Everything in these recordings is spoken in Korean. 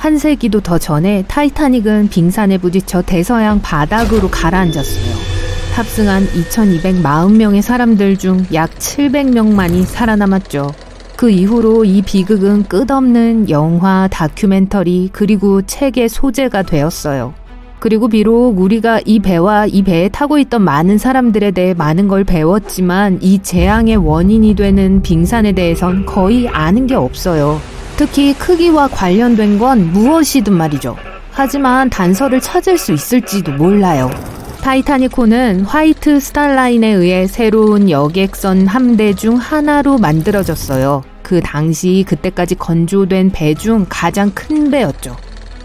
한 세기도 더 전에 타이타닉은 빙산에 부딪혀 대서양 바닥으로 가라앉았어요. 탑승한 2240명의 사람들 중 약 700명만이 살아남았죠. 그 이후로 이 비극은 끝없는 영화, 다큐멘터리, 그리고 책의 소재가 되었어요. 그리고 비록 우리가 이 배와 이 배에 타고 있던 많은 사람들에 대해 많은 걸 배웠지만 이 재앙의 원인이 되는 빙산에 대해선 거의 아는 게 없어요. 특히 크기와 관련된 건 무엇이든 말이죠. 하지만 단서를 찾을 수 있을지도 몰라요. 타이타닉호는 화이트 스타라인에 의해 새로운 여객선 함대 중 하나로 만들어졌어요. 그 당시 그때까지 건조된 배 중 가장 큰 배였죠.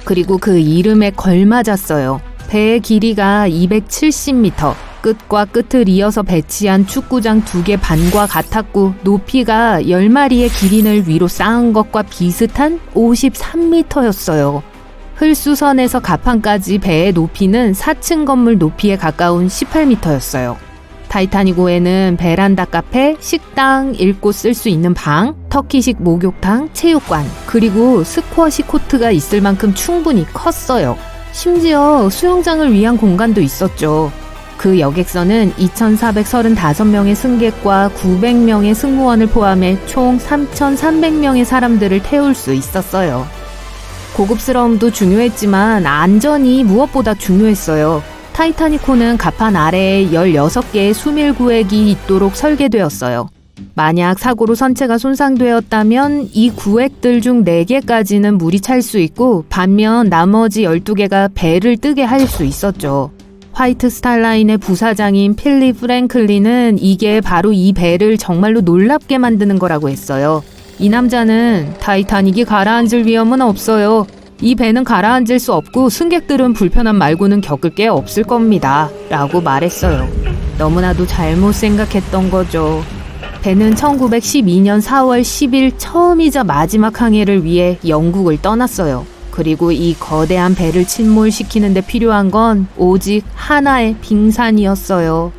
그리고 그 이름에 걸맞았어요. 배의 길이가 270m, 끝과 끝을 이어서 배치한 축구장 두 개 반과 같았고 높이가 10마리의 기린을 위로 쌓은 것과 비슷한 53m였어요. 흘수선에서 가판까지 배의 높이는 4층 건물 높이에 가까운 18m였어요. 타이타닉호에는 베란다 카페, 식당, 읽고 쓸 수 있는 방, 터키식 목욕탕, 체육관, 그리고 스쿼시 코트가 있을 만큼 충분히 컸어요. 심지어 수영장을 위한 공간도 있었죠. 그 여객선은 2,435명의 승객과 900명의 승무원을 포함해 총 3,300명의 사람들을 태울 수 있었어요. 고급스러움도 중요했지만 안전이 무엇보다 중요했어요. 타이타닉호는 가판 아래에 16개의 수밀 구획이 있도록 설계되었어요. 만약 사고로 선체가 손상되었다면 이 구획들 중 4개까지는 물이 찰 수 있고 반면 나머지 12개가 배를 뜨게 할 수 있었죠. 화이트 스타라인의 부사장인 필립 프랭클린은 이게 바로 이 배를 정말로 놀랍게 만드는 거라고 했어요. 이 남자는 타이타닉이 가라앉을 위험은 없어요. 이 배는 가라앉을 수 없고 승객들은 불편함 말고는 겪을 게 없을 겁니다. 라고 말했어요. 너무나도 잘못 생각했던 거죠. 배는 1912년 4월 10일 처음이자 마지막 항해를 위해 영국을 떠났어요. 그리고 이 거대한 배를 침몰시키는데 필요한 건 오직 하나의 빙산이었어요.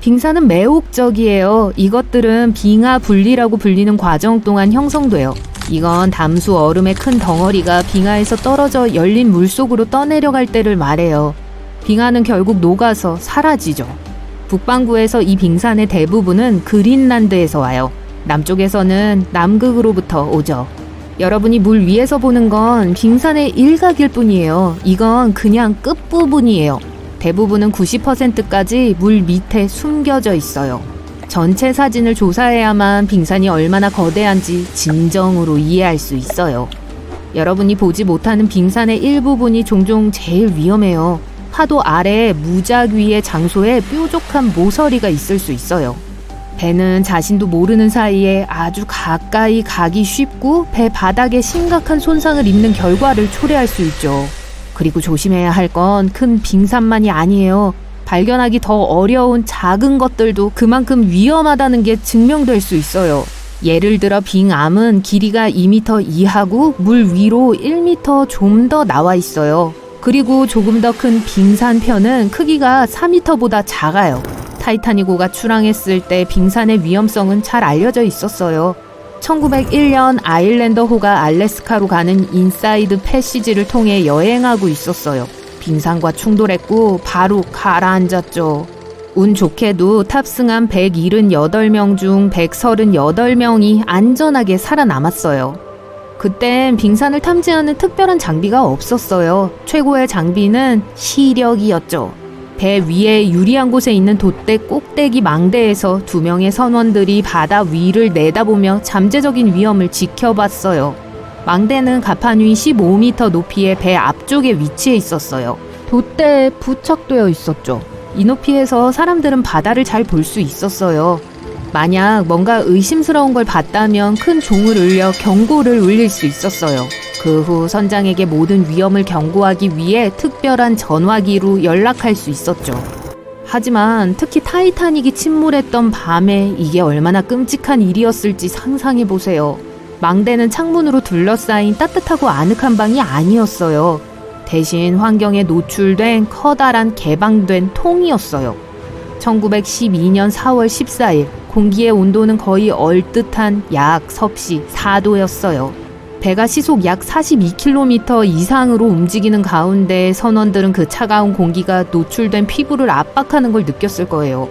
빙산은 매혹적이에요. 이것들은 빙하 분리라고 불리는 과정 동안 형성돼요. 이건 담수 얼음의 큰 덩어리가 빙하에서 떨어져 열린 물 속으로 떠내려갈 때를 말해요. 빙하는 결국 녹아서 사라지죠. 북반구에서 이 빙산의 대부분은 그린란드에서 와요. 남쪽에서는 남극으로부터 오죠. 여러분이 물 위에서 보는 건 빙산의 일각일 뿐이에요. 이건 그냥 끝부분이에요. 대부분은 90%까지 물 밑에 숨겨져 있어요. 전체 사진을 조사해야만 빙산이 얼마나 거대한지 진정으로 이해할 수 있어요. 여러분이 보지 못하는 빙산의 일부분이 종종 제일 위험해요. 파도 아래 무작 위의 장소에 뾰족한 모서리가 있을 수 있어요. 배는 자신도 모르는 사이에 아주 가까이 가기 쉽고 배 바닥에 심각한 손상을 입는 결과를 초래할 수 있죠. 그리고 조심해야 할 건 큰 빙산만이 아니에요. 발견하기 더 어려운 작은 것들도 그만큼 위험하다는 게 증명될 수 있어요. 예를 들어 빙암은 길이가 2m 이하고 물 위로 1m 좀 더 나와 있어요. 그리고 조금 더 큰 빙산편은 크기가 4m보다 작아요. 타이타닉호가 출항했을 때 빙산의 위험성은 잘 알려져 있었어요. 1901년 아일랜더호가 알래스카로 가는 인사이드 패시지를 통해 여행하고 있었어요. 빙산과 충돌했고 바로 가라앉았죠. 운 좋게도 탑승한 178명 중 138명이 안전하게 살아남았어요. 그땐 빙산을 탐지하는 특별한 장비가 없었어요. 최고의 장비는 시력이었죠. 배 위에 유리한 곳에 있는 돛대 꼭대기 망대에서 두 명의 선원들이 바다 위를 내다보며 잠재적인 위험을 지켜봤어요. 망대는 가판 위 15m 높이의 배 앞쪽에 위치해 있었어요. 돛대에 부착되어 있었죠. 이 높이에서 사람들은 바다를 잘 볼 수 있었어요. 만약 뭔가 의심스러운 걸 봤다면 큰 종을 울려 경고를 울릴 수 있었어요. 그 후 선장에게 모든 위험을 경고하기 위해 특별한 전화기로 연락할 수 있었죠. 하지만 특히 타이타닉이 침몰했던 밤에 이게 얼마나 끔찍한 일이었을지 상상해 보세요. 망대는 창문으로 둘러싸인 따뜻하고 아늑한 방이 아니었어요. 대신 환경에 노출된 커다란 개방된 통이었어요. 1912년 4월 14일 공기의 온도는 거의 얼뜻한 약 섭씨 4도였어요. 배가 시속 약 42km 이상으로 움직이는 가운데 선원들은 그 차가운 공기가 노출된 피부를 압박하는 걸 느꼈을 거예요.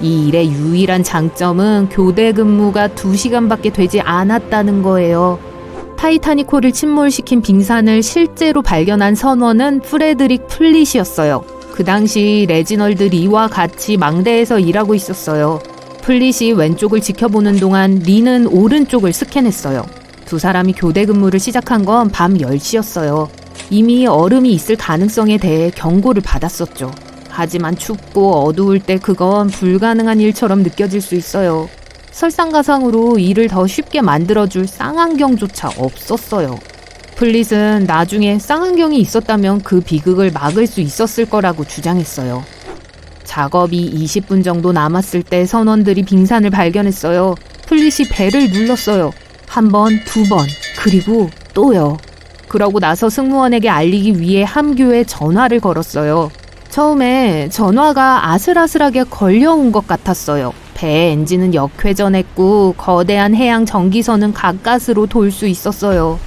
이 일의 유일한 장점은 교대 근무가 2시간밖에 되지 않았다는 거예요. 타이타니코를 침몰시킨 빙산을 실제로 발견한 선원은 프레드릭 플릿이었어요. 그 당시 레지널드 리와 같이 망대에서 일하고 있었어요. 플릿이 왼쪽을 지켜보는 동안 리는 오른쪽을 스캔했어요. 두 사람이 교대 근무를 시작한 건 밤 10시였어요. 이미 얼음이 있을 가능성에 대해 경고를 받았었죠. 하지만 춥고 어두울 때 그건 불가능한 일처럼 느껴질 수 있어요. 설상가상으로 일을 더 쉽게 만들어줄 쌍안경조차 없었어요. 플릿은 나중에 쌍안경이 있었다면 그 비극을 막을 수 있었을 거라고 주장했어요. 작업이 20분 정도 남았을 때 선원들이 빙산을 발견했어요. 플릿이 배를 눌렀어요. 한 번, 두 번, 그리고 또요. 그러고 나서 승무원에게 알리기 위해 함교에 전화를 걸었어요. 처음에 전화가 아슬아슬하게 걸려온 것 같았어요. 배 엔진은 역회전했고 거대한 해양 전기선은 가까스로 돌 수 있었어요.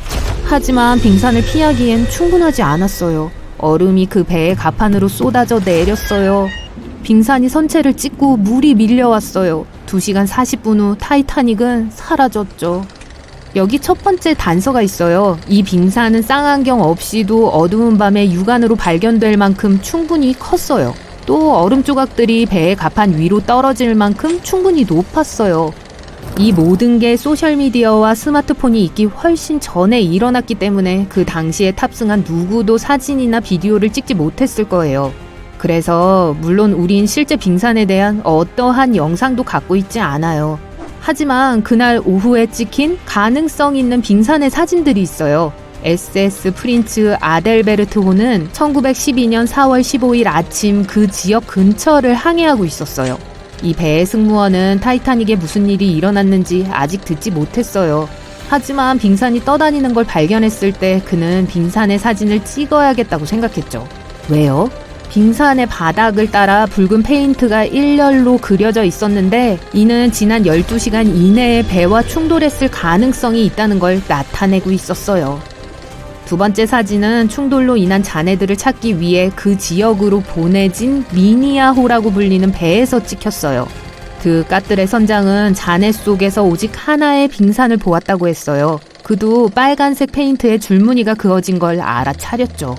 하지만 빙산을 피하기엔 충분하지 않았어요. 얼음이 그 배의 가판으로 쏟아져 내렸어요. 빙산이 선체를 찍고 물이 밀려왔어요. 2시간 40분 후 타이타닉은 사라졌죠. 여기 첫 번째 단서가 있어요. 이 빙산은 쌍안경 없이도 어두운 밤에 육안으로 발견될 만큼 충분히 컸어요. 또 얼음 조각들이 배의 가판 위로 떨어질 만큼 충분히 높았어요. 이 모든 게 소셜미디어와 스마트폰이 있기 훨씬 전에 일어났기 때문에 그 당시에 탑승한 누구도 사진이나 비디오를 찍지 못했을 거예요. 그래서 물론 우린 실제 빙산에 대한 어떠한 영상도 갖고 있지 않아요. 하지만 그날 오후에 찍힌 가능성 있는 빙산의 사진들이 있어요. SS 프린츠 아델베르트호는 1912년 4월 15일 아침 그 지역 근처를 항해하고 있었어요. 이 배의 승무원은 타이타닉에 무슨 일이 일어났는지 아직 듣지 못했어요. 하지만 빙산이 떠다니는 걸 발견했을 때 그는 빙산의 사진을 찍어야겠다고 생각했죠. 왜요? 빙산의 바닥을 따라 붉은 페인트가 일렬로 그려져 있었는데 이는 지난 12시간 이내에 배와 충돌했을 가능성이 있다는 걸 나타내고 있었어요. 두 번째 사진은 충돌로 인한 잔해들을 찾기 위해 그 지역으로 보내진 미니아호라고 불리는 배에서 찍혔어요. 그 까뜰의 선장은 잔해 속에서 오직 하나의 빙산을 보았다고 했어요. 그도 빨간색 페인트에 줄무늬가 그어진 걸 알아차렸죠.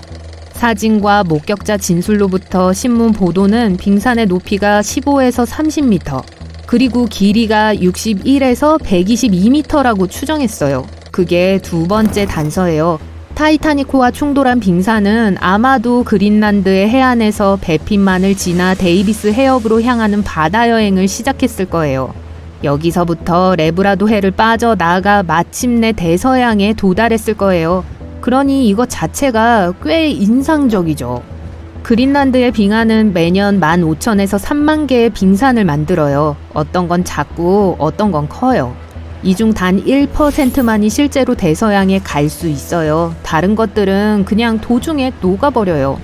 사진과 목격자 진술로부터 신문 보도는 빙산의 높이가 15에서 30m, 그리고 길이가 61에서 122m라고 추정했어요. 그게 두 번째 단서예요. 타이타니코와 충돌한 빙산은 아마도 그린란드의 해안에서 배핀만을 지나 데이비스 해협으로 향하는 바다 여행을 시작했을 거예요. 여기서부터 레브라도 해를 빠져나가 마침내 대서양에 도달했을 거예요. 그러니 이것 자체가 꽤 인상적이죠. 그린란드의 빙하는 매년 15,000에서 3만 개의 빙산을 만들어요. 어떤 건 작고 어떤 건 커요. 이 중 단 1%만이 실제로 대서양에 갈 수 있어요. 다른 것들은 그냥 도중에 녹아버려요.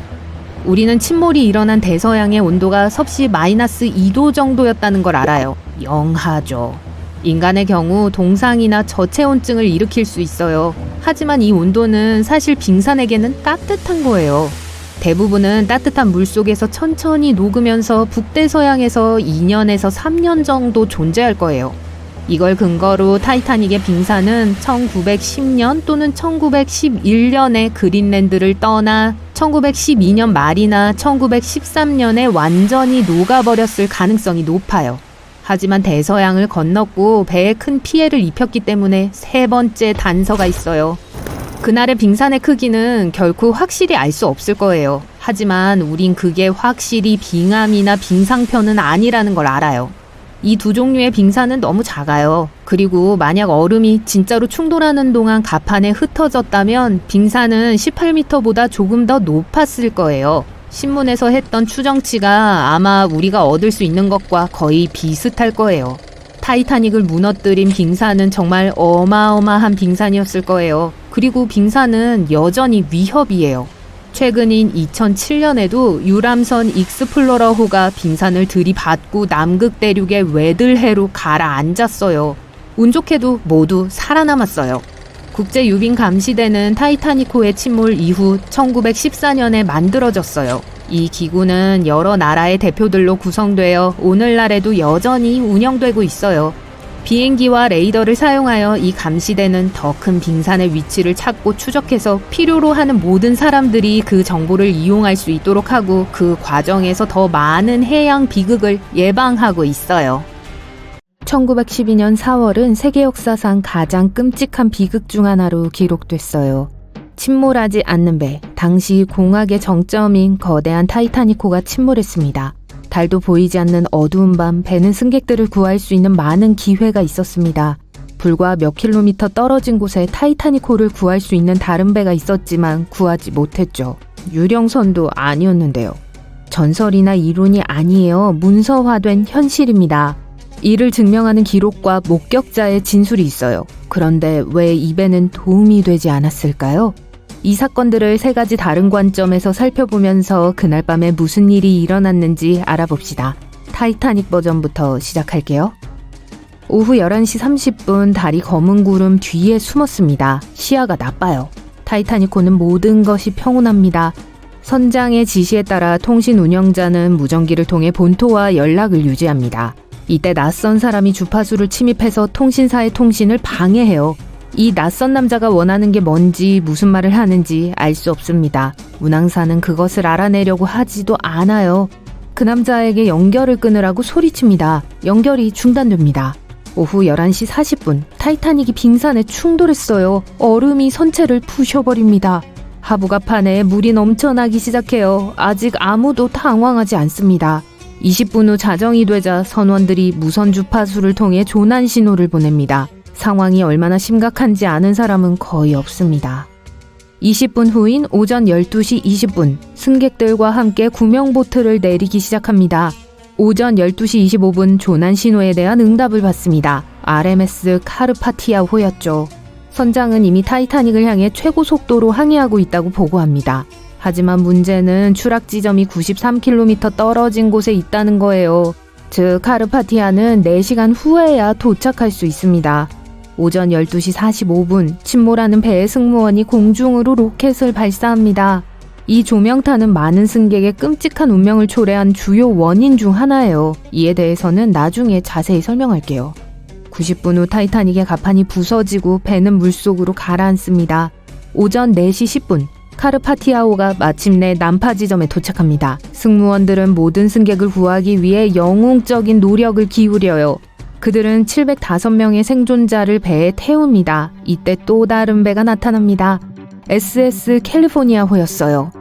우리는 침몰이 일어난 대서양의 온도가 섭씨 마이너스 2도 정도였다는 걸 알아요. 영하죠. 인간의 경우 동상이나 저체온증을 일으킬 수 있어요. 하지만 이 온도는 사실 빙산에게는 따뜻한 거예요. 대부분은 따뜻한 물 속에서 천천히 녹으면서 북대서양에서 2년에서 3년 정도 존재할 거예요. 이걸 근거로 타이타닉의 빙산은 1910년 또는 1911년에 그린랜드를 떠나 1912년 말이나 1913년에 완전히 녹아버렸을 가능성이 높아요. 하지만 대서양을 건넜고 배에 큰 피해를 입혔기 때문에 세 번째 단서가 있어요. 그날의 빙산의 크기는 결코 확실히 알 수 없을 거예요. 하지만 우린 그게 확실히 빙암이나 빙상편은 아니라는 걸 알아요. 이 두 종류의 빙산은 너무 작아요. 그리고 만약 얼음이 진짜로 충돌하는 동안 가판에 흩어졌다면 빙산은 18m보다 조금 더 높았을 거예요. 신문에서 했던 추정치가 아마 우리가 얻을 수 있는 것과 거의 비슷할 거예요. 타이타닉을 무너뜨린 빙산은 정말 어마어마한 빙산이었을 거예요. 그리고 빙산은 여전히 위협이에요. 최근인 2007년에도 유람선 익스플로러호가 빙산을 들이받고 남극 대륙의 외들해로 가라앉았어요. 운 좋게도 모두 살아남았어요. 국제 유빈 감시대는 타이타니코의 침몰 이후 1914년에 만들어졌어요. 이 기구는 여러 나라의 대표들로 구성되어 오늘날에도 여전히 운영되고 있어요. 비행기와 레이더를 사용하여 이 감시대는 더 큰 빙산의 위치를 찾고 추적해서 필요로 하는 모든 사람들이 그 정보를 이용할 수 있도록 하고 그 과정에서 더 많은 해양 비극을 예방하고 있어요. 1912년 4월은 세계 역사상 가장 끔찍한 비극 중 하나로 기록됐어요. 침몰하지 않는 배, 당시 공학의 정점인 거대한 타이타니코가 침몰했습니다. 달도 보이지 않는 어두운 밤 배는 승객들을 구할 수 있는 많은 기회가 있었습니다. 불과 몇 킬로미터 떨어진 곳에 타이타니코를 구할 수 있는 다른 배가 있었지만 구하지 못했죠. 유령선도 아니었는데요. 전설이나 이론이 아니에요. 문서화된 현실입니다. 이를 증명하는 기록과 목격자의 진술이 있어요. 그런데 왜이 배는 도움이 되지 않았을까요? 이 사건들을 세 가지 다른 관점에서 살펴보면서 그날 밤에 무슨 일이 일어났는지 알아봅시다. 타이타닉 버전부터 시작할게요. 오후 11시 30분 달이 검은 구름 뒤에 숨었습니다. 시야가 나빠요. 타이타니코는 모든 것이 평온합니다. 선장의 지시에 따라 통신 운영자는 무전기를 통해 본토와 연락을 유지합니다. 이때 낯선 사람이 주파수를 침입해서 통신사의 통신을 방해해요. 이 낯선 남자가 원하는 게 뭔지 무슨 말을 하는지 알 수 없습니다. 운항사는 그것을 알아내려고 하지도 않아요. 그 남자에게 연결을 끊으라고 소리칩니다. 연결이 중단됩니다. 오후 11시 40분 타이타닉이 빙산에 충돌했어요. 얼음이 선체를 부셔버립니다. 하부가 판에 물이 넘쳐나기 시작해요. 아직 아무도 당황하지 않습니다. 20분 후 자정이 되자 선원들이 무선 주파수를 통해 조난 신호를 보냅니다. 상황이 얼마나 심각한지 아는 사람은 거의 없습니다. 20분 후인 오전 12시 20분 승객들과 함께 구명보트를 내리기 시작합니다. 오전 12시 25분 조난 신호에 대한 응답을 받습니다. RMS 카르파티아 호였죠. 선장은 이미 타이타닉을 향해 최고 속도로 항해하고 있다고 보고합니다. 하지만 문제는 추락 지점이 93km 떨어진 곳에 있다는 거예요. 즉, 카르파티아는 4시간 후에야 도착할 수 있습니다. 오전 12시 45분, 침몰하는 배의 승무원이 공중으로 로켓을 발사합니다. 이 조명탄은 많은 승객의 끔찍한 운명을 초래한 주요 원인 중 하나예요. 이에 대해서는 나중에 자세히 설명할게요. 90분 후 타이타닉의 갑판이 부서지고 배는 물속으로 가라앉습니다. 오전 4시 10분, 카르파티아호가 마침내 난파 지점에 도착합니다. 승무원들은 모든 승객을 구하기 위해 영웅적인 노력을 기울여요. 그들은 705명의 생존자를 배에 태웁니다. 이때 또 다른 배가 나타납니다. SS 캘리포니아호였어요.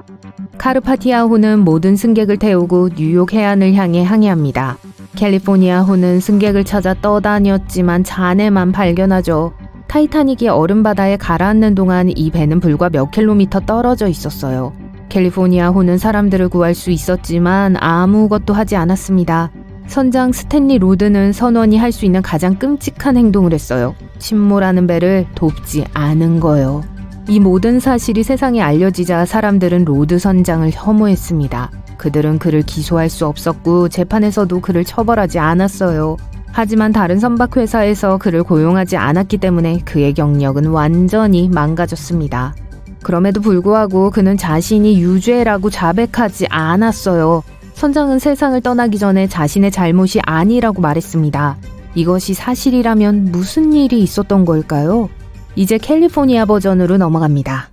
카르파티아호는 모든 승객을 태우고 뉴욕 해안을 향해 항해합니다. 캘리포니아호는 승객을 찾아 떠다녔지만 잔해만 발견하죠. 타이타닉이 얼음바다에 가라앉는 동안 이 배는 불과 몇 킬로미터 떨어져 있었어요. 캘리포니아호는 사람들을 구할 수 있었지만 아무것도 하지 않았습니다. 선장 스탠리 로드는 선원이 할 수 있는 가장 끔찍한 행동을 했어요. 침몰하는 배를 돕지 않은 거요. 이 모든 사실이 세상에 알려지자 사람들은 로드 선장을 혐오했습니다. 그들은 그를 기소할 수 없었고 재판에서도 그를 처벌하지 않았어요. 하지만 다른 선박회사에서 그를 고용하지 않았기 때문에 그의 경력은 완전히 망가졌습니다. 그럼에도 불구하고 그는 자신이 유죄라고 자백하지 않았어요. 선장은 세상을 떠나기 전에 자신의 잘못이 아니라고 말했습니다. 이것이 사실이라면 무슨 일이 있었던 걸까요? 이제 캘리포니아 버전으로 넘어갑니다.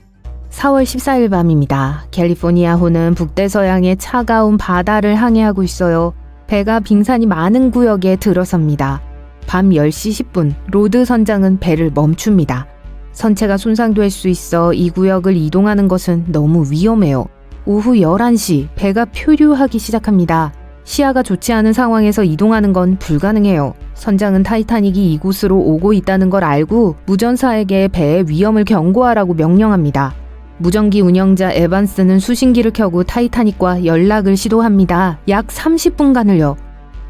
4월 14일 밤입니다. 캘리포니아호는 북대서양의 차가운 바다를 항해하고 있어요. 배가 빙산이 많은 구역에 들어섭니다. 밤 10시 10분, 로드 선장은 배를 멈춥니다. 선체가 손상될 수 있어 이 구역을 이동하는 것은 너무 위험해요. 오후 11시, 배가 표류하기 시작합니다. 시야가 좋지 않은 상황에서 이동하는 건 불가능해요. 선장은 타이타닉이 이곳으로 오고 있다는 걸 알고 무전사에게 배의 위험을 경고하라고 명령합니다. 무전기 운영자 에반스는 수신기를 켜고 타이타닉과 연락을 시도합니다. 약 30분간을요.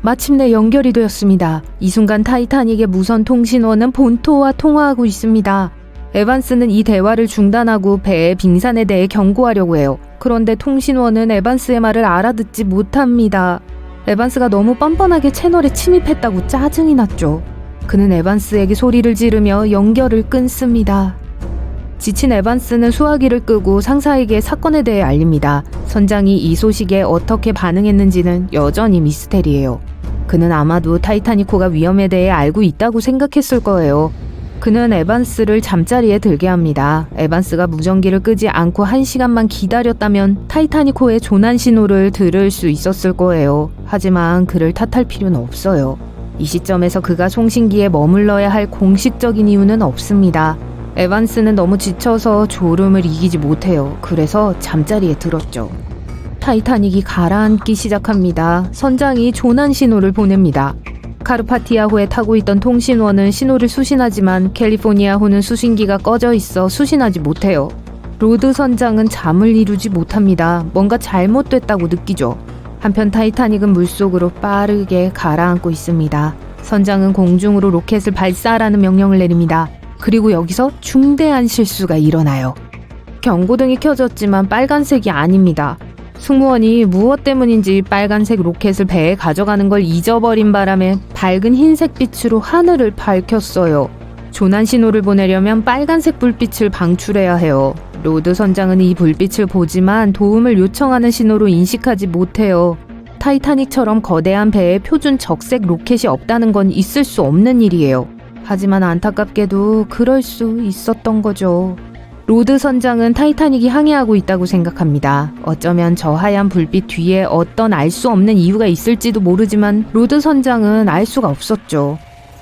마침내 연결이 되었습니다. 이 순간 타이타닉의 무선 통신원은 본토와 통화하고 있습니다. 에반스는 이 대화를 중단하고 배의 빙산에 대해 경고하려고 해요. 그런데 통신원은 에반스의 말을 알아듣지 못합니다. 에반스가 너무 뻔뻔하게 채널에 침입했다고 짜증이 났죠. 그는 에반스에게 소리를 지르며 연결을 끊습니다. 지친 에반스는 수화기를 끄고 상사에게 사건에 대해 알립니다. 선장이 이 소식에 어떻게 반응했는지는 여전히 미스테리예요. 그는 아마도 타이타니코가 위험에 대해 알고 있다고 생각했을 거예요. 그는 에반스를 잠자리에 들게 합니다. 에반스가 무전기를 끄지 않고 한 시간만 기다렸다면 타이타니코의 조난 신호를 들을 수 있었을 거예요. 하지만 그를 탓할 필요는 없어요. 이 시점에서 그가 송신기에 머물러야 할 공식적인 이유는 없습니다. 에반스는 너무 지쳐서 졸음을 이기지 못해요. 그래서 잠자리에 들었죠. 타이타닉이 가라앉기 시작합니다. 선장이 조난 신호를 보냅니다. 카르파티아호에 타고 있던 통신원은 신호를 수신하지만 캘리포니아호는 수신기가 꺼져 있어 수신하지 못해요. 로드 선장은 잠을 이루지 못합니다. 뭔가 잘못됐다고 느끼죠. 한편 타이타닉은 물속으로 빠르게 가라앉고 있습니다. 선장은 공중으로 로켓을 발사하라는 명령을 내립니다. 그리고 여기서 중대한 실수가 일어나요. 경고등이 켜졌지만 빨간색이 아닙니다. 승무원이 무엇 때문인지 빨간색 로켓을 배에 가져가는 걸 잊어버린 바람에 밝은 흰색 빛으로 하늘을 밝혔어요. 조난 신호를 보내려면 빨간색 불빛을 방출해야 해요. 로드 선장은 이 불빛을 보지만 도움을 요청하는 신호로 인식하지 못해요. 타이타닉처럼 거대한 배에 표준 적색 로켓이 없다는 건 있을 수 없는 일이에요. 하지만 안타깝게도 그럴 수 있었던 거죠. 로드 선장은 타이타닉이 항해하고 있다고 생각합니다. 어쩌면 저 하얀 불빛 뒤에 어떤 알 수 없는 이유가 있을지도 모르지만 로드 선장은 알 수가 없었죠.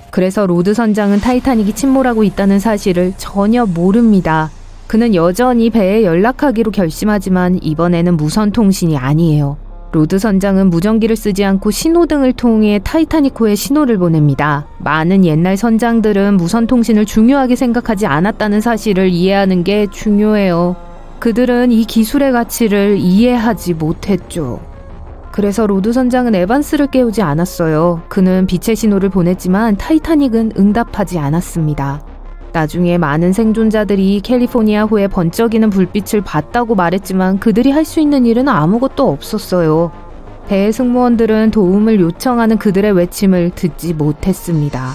그래서 로드 선장은 타이타닉이 침몰하고 있다는 사실을 전혀 모릅니다. 그는 여전히 배에 연락하기로 결심하지만 이번에는 무선 통신이 아니에요. 로드 선장은 무전기를 쓰지 않고 신호등을 통해 타이타니코에 신호를 보냅니다. 많은 옛날 선장들은 무선 통신을 중요하게 생각하지 않았다는 사실을 이해하는 게 중요해요. 그들은 이 기술의 가치를 이해하지 못했죠. 그래서 로드 선장은 에반스를 깨우지 않았어요. 그는 빛의 신호를 보냈지만 타이타닉은 응답하지 않았습니다. 나중에 많은 생존자들이 캘리포니아 호의 번쩍이는 불빛을 봤다고 말했지만 그들이 할 수 있는 일은 아무것도 없었어요. 배의 승무원들은 도움을 요청하는 그들의 외침을 듣지 못했습니다.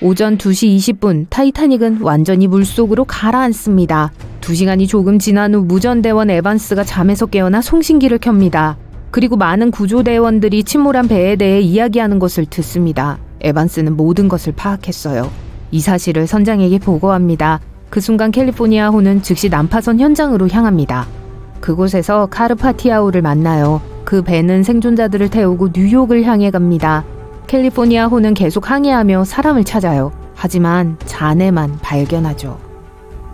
오전 2시 20분 타이타닉은 완전히 물속으로 가라앉습니다. 2시간이 조금 지난 후 무전대원 에반스가 잠에서 깨어나 송신기를 켭니다. 그리고 많은 구조대원들이 침몰한 배에 대해 이야기하는 것을 듣습니다. 에반스는 모든 것을 파악했어요. 이 사실을 선장에게 보고합니다. 그 순간 캘리포니아 호는 즉시 난파선 현장으로 향합니다. 그곳에서 카르파티아호를 만나요. 그 배는 생존자들을 태우고 뉴욕을 향해 갑니다. 캘리포니아 호는 계속 항해하며 사람을 찾아요. 하지만 잔해만 발견하죠.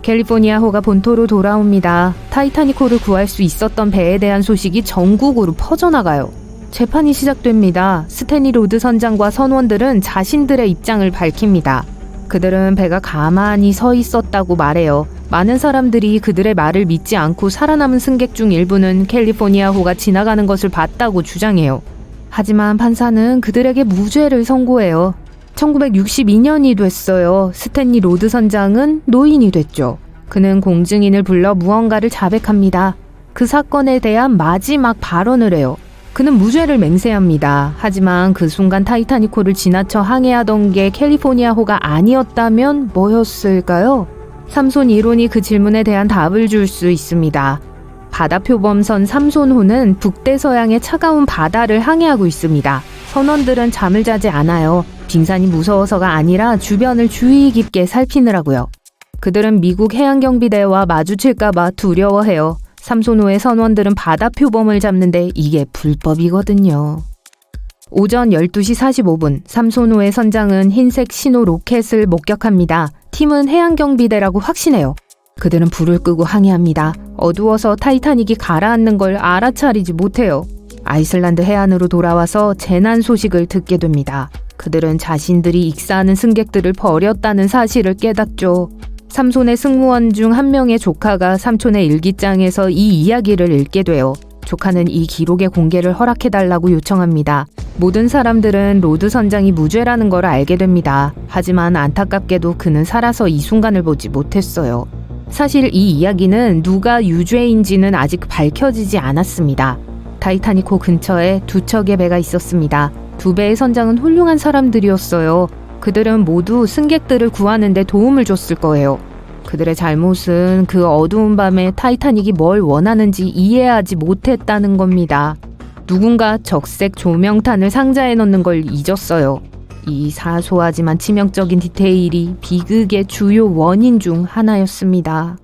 캘리포니아 호가 본토로 돌아옵니다. 타이타닉 호를 구할 수 있었던 배에 대한 소식이 전국으로 퍼져나가요. 재판이 시작됩니다. 스테니 로드 선장과 선원들은 자신들의 입장을 밝힙니다. 그들은 배가 가만히 서 있었다고 말해요. 많은 사람들이 그들의 말을 믿지 않고 살아남은 승객 중 일부는 캘리포니아호가 지나가는 것을 봤다고 주장해요. 하지만 판사는 그들에게 무죄를 선고해요. 1962년이 됐어요. 스탠리 로드 선장은 노인이 됐죠. 그는 공증인을 불러 무언가를 자백합니다. 그 사건에 대한 마지막 발언을 해요. 그는 무죄를 맹세합니다. 하지만 그 순간 타이타니코를 지나쳐 항해하던 게 캘리포니아호가 아니었다면 뭐였을까요? 삼손 이론이 그 질문에 대한 답을 줄 수 있습니다. 바다 표범선 삼손호는 북대서양의 차가운 바다를 항해하고 있습니다. 선원들은 잠을 자지 않아요. 빙산이 무서워서가 아니라 주변을 주의 깊게 살피느라고요. 그들은 미국 해양경비대와 마주칠까봐 두려워해요. 삼손호의 선원들은 바다 표범을 잡는데 이게 불법이거든요. 오전 12시 45분, 삼손호의 선장은 흰색 신호 로켓을 목격합니다. 팀은 해양경비대라고 확신해요. 그들은 불을 끄고 항해합니다. 어두워서 타이타닉이 가라앉는 걸 알아차리지 못해요. 아이슬란드 해안으로 돌아와서 재난 소식을 듣게 됩니다. 그들은 자신들이 익사하는 승객들을 버렸다는 사실을 깨닫죠. 삼손의 승무원 중 한 명의 조카가 삼촌의 일기장에서 이 이야기를 읽게 돼요. 조카는 이 기록의 공개를 허락해달라고 요청합니다. 모든 사람들은 로드 선장이 무죄라는 걸 알게 됩니다. 하지만 안타깝게도 그는 살아서 이 순간을 보지 못했어요. 사실 이 이야기는 누가 유죄인지는 아직 밝혀지지 않았습니다. 타이타닉호 근처에 두 척의 배가 있었습니다. 두 배의 선장은 훌륭한 사람들이었어요. 그들은 모두 승객들을 구하는데 도움을 줬을 거예요. 그들의 잘못은 그 어두운 밤에 타이타닉이 뭘 원하는지 이해하지 못했다는 겁니다. 누군가 적색 조명탄을 상자에 넣는 걸 잊었어요. 이 사소하지만 치명적인 디테일이 비극의 주요 원인 중 하나였습니다.